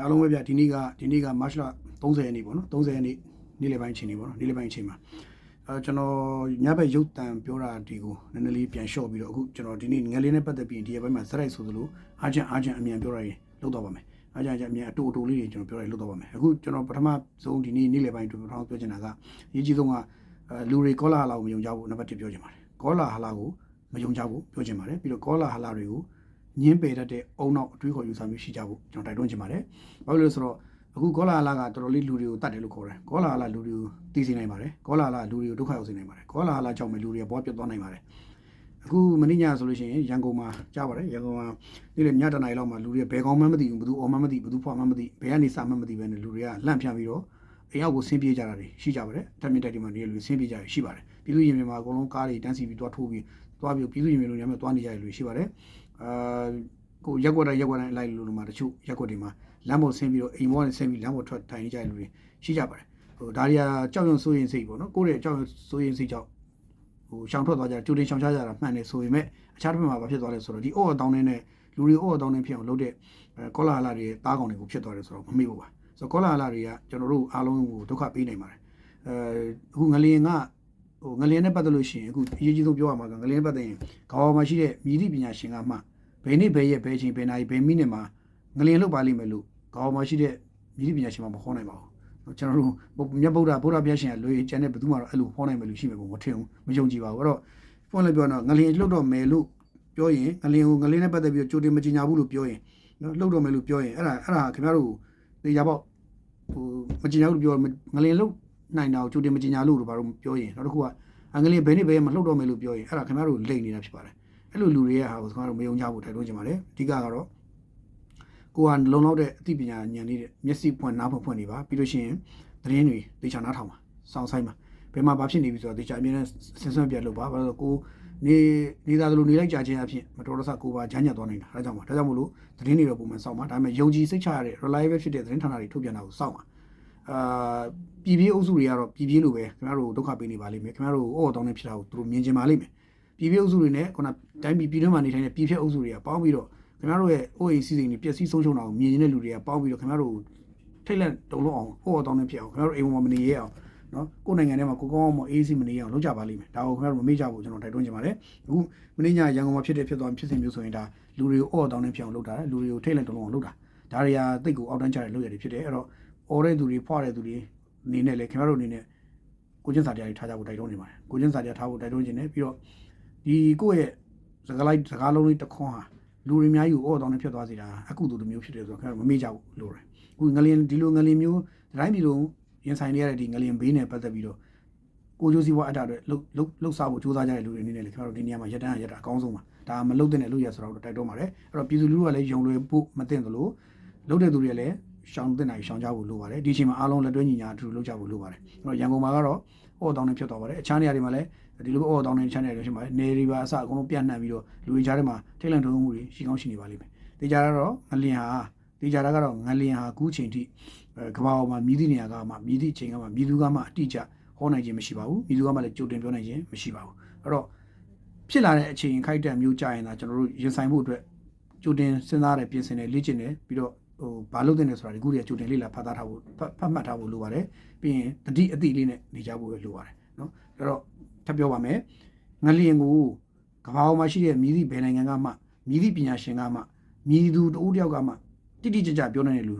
အားလုံးပဲဗျဒီနေ့ကဒီနေ့ကမတ်လ30ရက်နေ့ပေါ့နော်30ရက်နေ့နေ့လယ်ပိုင်းအချိန်နေ့ပေါ့နော်နေ့လယ်ပိုင်းအချိန်မှာအဲကျွန်တော်ညဘက်ရုပ်တံပြောတာဒီကိုနည်းနည်းလေးပြန်လျှော့ပြီးတော့အခုကျွန်တော်ဒီနေ့ငယ်လေးနဲ့ပတ်သက်ပြီးဒီဘက်မှာစရိုက်ဆိုသလိုအားချင်အားချင်အမြန်ပြောရရင်လုပ်တော့ပါမယ်အားချင်အားချင်အမြန်အတူအတူလေးတွေကျွန်တော်ပြောရရင်လုပ်တော့ပါမယ်အခုကျွန်တော်ပထမဆုံးဒီနေ့နေ့လယ်ပိုင်းအတွက်ပထမပြောချင်တာကအရေးကြီးဆုံးကအဲလူတွေကောလာဟလာကိုမယုံကြဘူးနံပါတ်1ပြောချင်ပါတယ်ကောလာဟလာကိုမယုံကြဘူးပြောချင်ပါတယ်ပြီးတော့ကောလာဟလာတွေကို ညင်းပယ်တတ်တဲ့အုံနောက်အတွေးခေါ်ယူဆမျိုးရှိကြဖို့ကျွန်တော်တိုက်တွန်းချင်ပါတယ်။ဘာလို့လဲဆိုတော့အခုကောလာလာကတော်တော်လေးလူတွေကိုတတ်တယ်လို့ခေါ်တယ်။ကောလာလာလူတွေကိုတီးစေနိုင်ပါတယ်။ကောလာလာလူတွေကိုဒုက္ခရောက်စေနိုင်ပါတယ်။ကောလာလာကြောင့်ပဲလူတွေကဘဝပြတ်သွားနိုင်ပါတယ်။အခုမင်းညဆိုလို့ရှိရင်ရန်ကုန်မှာကြားပါတယ်ရန်ကုန်မှာနေ့လေညတနားရီလောက်မှာလူတွေဘယ်ကောင်မှမသိဘူးဘယ်သူအော်မှမသိဘယ်သူဖွာမှမသိဘယ်ကနေစမှမသိပဲနဲ့လူတွေကလန့်ဖြန့်ပြီးတော့အိမ်ရောက်ကိုဆင်းပြေးကြတာတွေရှိကြပါတယ်။တက်မြင့်တက်ဒီမှာနေလူဆင်းပြေးကြရရှိပါတယ်။ပြည်သူရင်မြန်မာအကုန်လုံးကားတွေတန်းစီပြီးတွားထိုးပြီး တွားပြီးပြည်သူရင်မြန်မာလူတွေများတွားနေကြရလူရှိပါတယ်။အာကိုရက်ွက်တိုင်းရက်ွက်တိုင်းအလိုက်လို့လို့မှာတချို့ရက်ွက်တွေမှာလမ်းပေါ်ဆင်းပြီးတော့အိမ်ပေါ်နဲ့ဆင်းပြီးလမ်းပေါ်ထွက်ထိုင်နေကြတဲ့လူတွေရှိကြပါတယ်ဟိုဒါတွေကကြောက်ရွံ့စိုးရင်စိတ်ပေါ့နော်ကိုယ့်ရဲ့ကြောက်ရွံ့စိုးရင်စိတ်ကြောင့်ဟိုရှောင်ထွက်သွားကြတယ်ကြိုတင်ရှောင်ချကြတာမှန်တယ်ဆိုပေမဲ့အခြားတစ်ဖက်မှာဘာဖြစ်သွားလဲဆိုတော့ဒီအော်အတောင်းနဲ့လူတွေအော်အတောင်းနဲ့ဖြစ်အောင်လုပ်တဲ့ကောလာဟလာတွေတားကောင်တွေကိုဖြစ်သွားတယ်ဆိုတော့မမေ့ဘူးပါဆိုတော့ကောလာဟလာတွေကကျွန်တော်တို့အားလုံးကိုဒုက္ခပေးနိုင်ပါတယ်အဲအခုငလျင်က ဟိုငလျင်နဲ့ပတ်သက်လို့ရှိရင်အခုအရေးကြီးဆုံးပြောရမှာကငလျင်နဲ့ပတ်သက်ရင်ခေါင်းမှာရှိတဲ့မြည်သည့်ပညာရှင်ကမှဘယ်နေ့ဘယ်ရက်ဘယ်ချိန်ဘယ်နာရီဘယ်မိနစ်မှာငလျင်လုတ်ပါလိမ့်မယ်လို့ခေါင်းမှာရှိတဲ့မြည်ပညာရှင်မှမဟောနိုင်ပါဘူးကျွန်တော်တို့မြတ်ဗုဒ္ဓဗုဒ္ဓဘုရားရှင်ကလွေကျန်တဲ့ဘယ်သူမှတော့အဲ့လိုဟောနိုင်မယ်လို့ရှိမယ်ပုံမထင်ဘူးမယုံကြည်ပါဘူးအဲ့တော့ဖွင့်လိုက်ပြောတော့ငလျင်လုတ်တော့မယ်လို့ပြောရင်ငလျင်ကိုငလျင်နဲ့ပတ်သက်ပြီးကြိုတင်မကြင်ညာဘူးလို့ပြောရင်နော်လုတ်တော့မယ်လို့ပြောရင်အဲ့ဒါအဲ့ဒါခင်ဗျားတို့တေချာပေါ့ဟိုမကြင်ညာဘူးလို့ပြောငလျင်လုတ် နိုင်တာကိုကြိုတင်မကြင်ညာလို့လို့ဘာလို့ပြောရင်နောက်တစ်ခုကအငလျင်ဘယ်နေ့ဘယ်ရက်မှာလှုပ်တော့မယ်လို့ပြောရင်အဲ့ဒါခင်ဗျားတို့လိမ့်နေတာဖြစ်ပါတယ်အဲ့လိုလူတွေရဲ့ဟာကိုကျွန်တော်တို့မယုံကြဘူးတိုက်တွန်းချင်ပါတယ်အဓိကကတော့ကိုကလုံလောက်တဲ့အသိပညာဉာဏ်လေးတဲ့မျက်စိဖွင့်နားဖွင့်ဖွင့်နေပါပြီးလို့ရှိရင်သတင်းတွေတေချာနားထောင်ပါစောင့်ဆိုင်ပါဘယ်မှာဘာဖြစ်နေပြီဆိုတော့တေချာအမြဲတမ်းဆင်ဆွန့်ပြတ်လုပ်ပါဘာလို့လဲကိုနေနေသားလိုနေလိုက်ကြခြင်းအဖြစ်မတော်တဆကိုပါဂျမ်းညက်သွားနေတာဒါကြောင့်ပါဒါကြောင့်မို့လို့သတင်းတွေတော့ပုံမှန်စောင့်ပါဒါပေမဲ့ယုံကြည်စိတ်ချရတဲ့ reliable ဖြစ်တဲ့သတင်းဌာနတွေထုတ်ပြန်တာကိုစောင့်ပါ အာပြည်ပြေးအုပ်စုတွေကတော့ပြည်ပြေးလိုပဲခင်ဗျားတို့ဒုက္ခပေးနေပါလိမ့်မယ်ခင်ဗျားတို့အော်တောင်းနေဖြစ်တာကိုသူတို့မြင်ကျင်ပါလိမ့်မယ်ပြည်ပြအုပ်စုတွေနဲ့ခုနတိုင်းပြည်ပြည်တွင်းမှာနေထိုင်တဲ့ပြည်ဖြတ်အုပ်စုတွေကပေါင်းပြီးတော့ခင်ဗျားတို့ရဲ့ OA စီစဉ်တွေပျက်စီးဆုံးရှုံးတာကိုမြင်နေတဲ့လူတွေကပေါင်းပြီးတော့ခင်ဗျားတို့ထိတ်လက်တုံလို့အောင်ဟိုအတောင်းနဲ့ဖြစ်အောင်ခင်ဗျားတို့အိမ်ပေါ်မှာမနေရအောင်နော်ကိုယ်နိုင်ငံထဲမှာကိုကောင်းအောင်မအေးစီမနေရအောင်လုပ်ကြပါလိမ့်မယ်ဒါကိုခင်ဗျားတို့မမေ့ကြဘူးကျွန်တော်တိုက်တွန်းချင်ပါတယ်အခုမင်းညရန်ကုန်မှာဖြစ်တဲ့ဖြစ်သွားဖြစ်စဉ်မျိုးဆိုရင်ဒါလူတွေကိုအော်အတောင်းနဲ့ဖြစ်အောင်လုပ်တာလူတွေကိုထိတ်လက်တုံလို့အောင်လုပ်တာဒါတွေကတိတ်ကိုအောက်တန်းချတဲ့လုပ်ရတွေဖြစ်တယ်အဲ့တော့ အော်တဲ့သူတွေဖွာတဲ့သူတွေအနေနဲ့လေခင်ဗျားတို့အနေနဲ့ကိုချင်းစာတရားတွေထားကြဖို့တိုက်တွန်းနေပါတယ်ကိုချင်းစာတရားထားဖို့တိုက်တွန်းခြင်းနဲ့ပြီးတော့ဒီကိုယ့်ရဲ့စကားလိုက်စကားလုံးလေးတစ်ခွန်းဟာလူတွေအများကြီးကိုအော်တောင်းနေဖြစ်သွားစေတာအကုသိုလ်တစ်မျိုးဖြစ်တယ်ဆိုတော့ခင်ဗျားမမေ့ကြဘူးလို့ရတယ်အခုငလင်ဒီလိုငလင်မျိုးတိုင်းပြည်လုံးရင်ဆိုင်နေရတဲ့ဒီငလင်ဘေးနဲ့ပတ်သက်ပြီးတော့ကိုကျိုးစီးပွားအတားတွေလှုပ်လှုပ်လှုပ်စားဖို့ကြိုးစားကြတဲ့လူတွေအနေနဲ့လည်းခင်ဗျားတို့ဒီနေရာမှာရတန်းရတာအကောင်းဆုံးပါဒါမလှုပ်တဲ့လို့ရဆိုတော့တိုက်တော့ပါတယ်အဲ့တော့ပြည်သူလူထုကလည်းယုံလွယ်ဖို့မသိသလိုလှုပ်တဲ့သူတွေလည်း ရှောင်တဲ့နိုင်ရှောင်ကြဖို့လိုပါတယ်ဒီအချိန်မှာအားလုံးလက်တွဲညီညာအတူတူလုပ်ကြဖို့လိုပါတယ်အဲ့တော့ရန်ကုန်မှာကတော့အော်တောင်းနေဖြစ်သွားပါတယ်အခြားနေရာတွေမှာလည်းဒီလိုအော်တောင်းနေချမ်းတယ်လို့ရှိမှာနေရီပါအစအကုန်လုံးပြန့်နှံ့ပြီးတော့လူတွေကြားထဲမှာထိတ်လန့်တုံးမှုတွေရှိကောင်းရှိနေပါလိမ့်မယ်။တေချာတော့ငလျင်ဟာတေချာတာကတော့ငလျင်ဟာအခုချိန်ထိအဲကမ္ဘာပေါ်မှာမြည်သည့်နေရာကမှမြည်သည့်ချိန်ကမှမြည်သူကမှအတိအကျဟောနိုင်ခြင်းမရှိပါဘူး။မြည်သူကမှလည်းကြိုတင်ပြောနိုင်ခြင်းမရှိပါဘူး။အဲ့တော့ဖြစ်လာတဲ့အချိန်ခိုက်တဲ့မျိုးကြရင်သာကျွန်တော်တို့ရင်ဆိုင်မှုအတွက်ကြိုတင်စဉ်းစားတယ်ပြင်ဆင်တယ်လေ့ကျင့်တယ်ပြီးတော့ ဟိုဘာလုပ်တဲ့လဲဆိုတာဒီခုတည်းကကြိုတင်လေ့လာဖတ်သားထားဖို့ဖတ်မှတ်ထားဖို့လိုပါတယ်။ပြီးရင်တတိအတိလေးနဲ့နေကြဖို့ပဲလိုပါတယ်နော်။အဲ့တော့ထပ်ပြောပါမယ်ငလျင်ကိုကမ္ဘာပေါ်မှာရှိတဲ့မြည်သည့်ဘယ်နိုင်ငံကမှမြည်သည့်ပညာရှင်ကမှမြည်သူတဦးတယောက်ကမှတိတိကျကျပြောနိုင်တဲ့လူ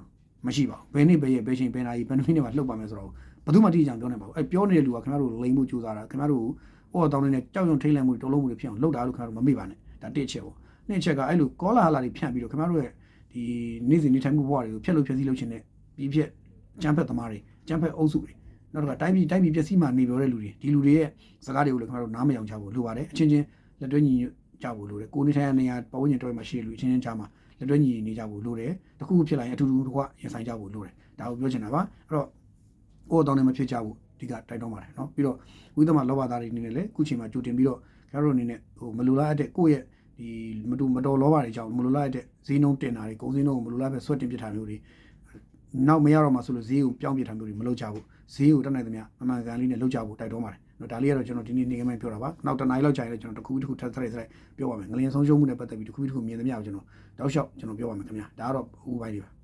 မရှိပါဘူးဘယ်နေ့ဘယ်ရက်ဘယ်ချိန်ဘယ်နာရီဘယ်နှစ်မိနစ်မှာလှုပ်ပါမယ်ဆိုတော့ဘယ်သူမှတိကျကျပြောနိုင်ပါဘူးအဲပြောနေတဲ့လူကခင်ဗျားတို့လိမ်မှုကြိုးစားတာခင်ဗျားတို့ဟောတောင်းနေတဲ့ကြောက်ရွံ့ထိတ်လန့်မှုတွေတော်လုံးမှုတွေဖြစ်အောင်လှုပ်တာလို့ခင်ဗျားတို့မမေ့ပါနဲ့ဒါတစ်ချက်ပေါ့နှစ်ချက်ကအဲ့လိုကောလာဟလာတွေဖြန့်ပြီးတော့ခင်ဗျားတို့ရဲ့ ဒီနေ့စဉ်နေထိုင်မှုဘဝတွေကိုဖျက်လို့ဖျက်ဆီးလုပ်ချင်တဲ့ပြီးဖြက်ကျန်းဖက်သမားတွေကျန်းဖက်အုပ်စုတွေ နောက်တစ်ခါတိုင်းပြည်တိုင်းပြည်ပျက်စီးမှနေပြောတဲ့လူတွေဒီလူတွေရဲ့စကားတွေကိုလည်းခင်ဗျားတို့နားမယောင်ကြဘူးလိုပါတယ်အချင်းချင်းလက်တွဲညီကြဖို့လိုတယ်ကိုနေထိုင်တဲ့နေရာပတ်ဝန်းကျင်တော်မှာရှိတဲ့လူအချင်းချင်းကြားမှာလက်တွဲညီနေကြဖို့လိုတယ်တခုခုဖြစ်လာရင်အတူတူတစ်ခွရင်ဆိုင်ကြဖို့လိုတယ်ဒါကိုပြောချင်တာပါအဲ့တော့ကိုယ်အတောင်းနဲ့မဖြစ်ကြဘူးဒီကတိုက်တွန်းပါတယ်เนาะပြီးတော့ဝိသမလောဘသားတွေအနေနဲ့လည်းခုချိန်မှာကြိုတင်ပြီးတော့ခင်ဗျားတို့အနေနဲ့ဟိုမလူလားတဲ့ကိုယ့်ရဲ့ ဒီမတူမတော်လောဘတွေကြောင့်မလူလားတဲ့ဈေးနှုန်းတင်တာတွေကုန်ဈေးနှုန်းကိုမလူလားပဲဆွတ်တင်ပစ်တာမျိုးတွေနောက်မရတော့မှဆိုလို့ဈေးကိုပြောင်းပြထားမျိုးတွေမလုပ်ကြဘူးဈေးကိုတက်နိုင်သမျှအမှန်ကန်လေးနဲ့လုပ်ကြဖို့တိုက်တွန်းပါတယ်နော်ဒါလေးကတော့ကျွန်တော်ဒီနေ့နေကမှပြောတာပါနောက်တစ်နိုင်လောက်ကြာရင်လည်းကျွန်တော်တစ်ခုတစ်ခုထပ်ထပ်ထပ်ပြောပါမယ်ငလျင်ဆုံးရှုံးမှုနဲ့ပတ်သက်ပြီးတစ်ခုတစ်ခုမြင်သမျှကိုကျွန်တော်တောက်လျှောက်ကျွန်တော်ပြောပါမယ်ခင်ဗျာဒါကတော့ဥပိုင်းတွေပါ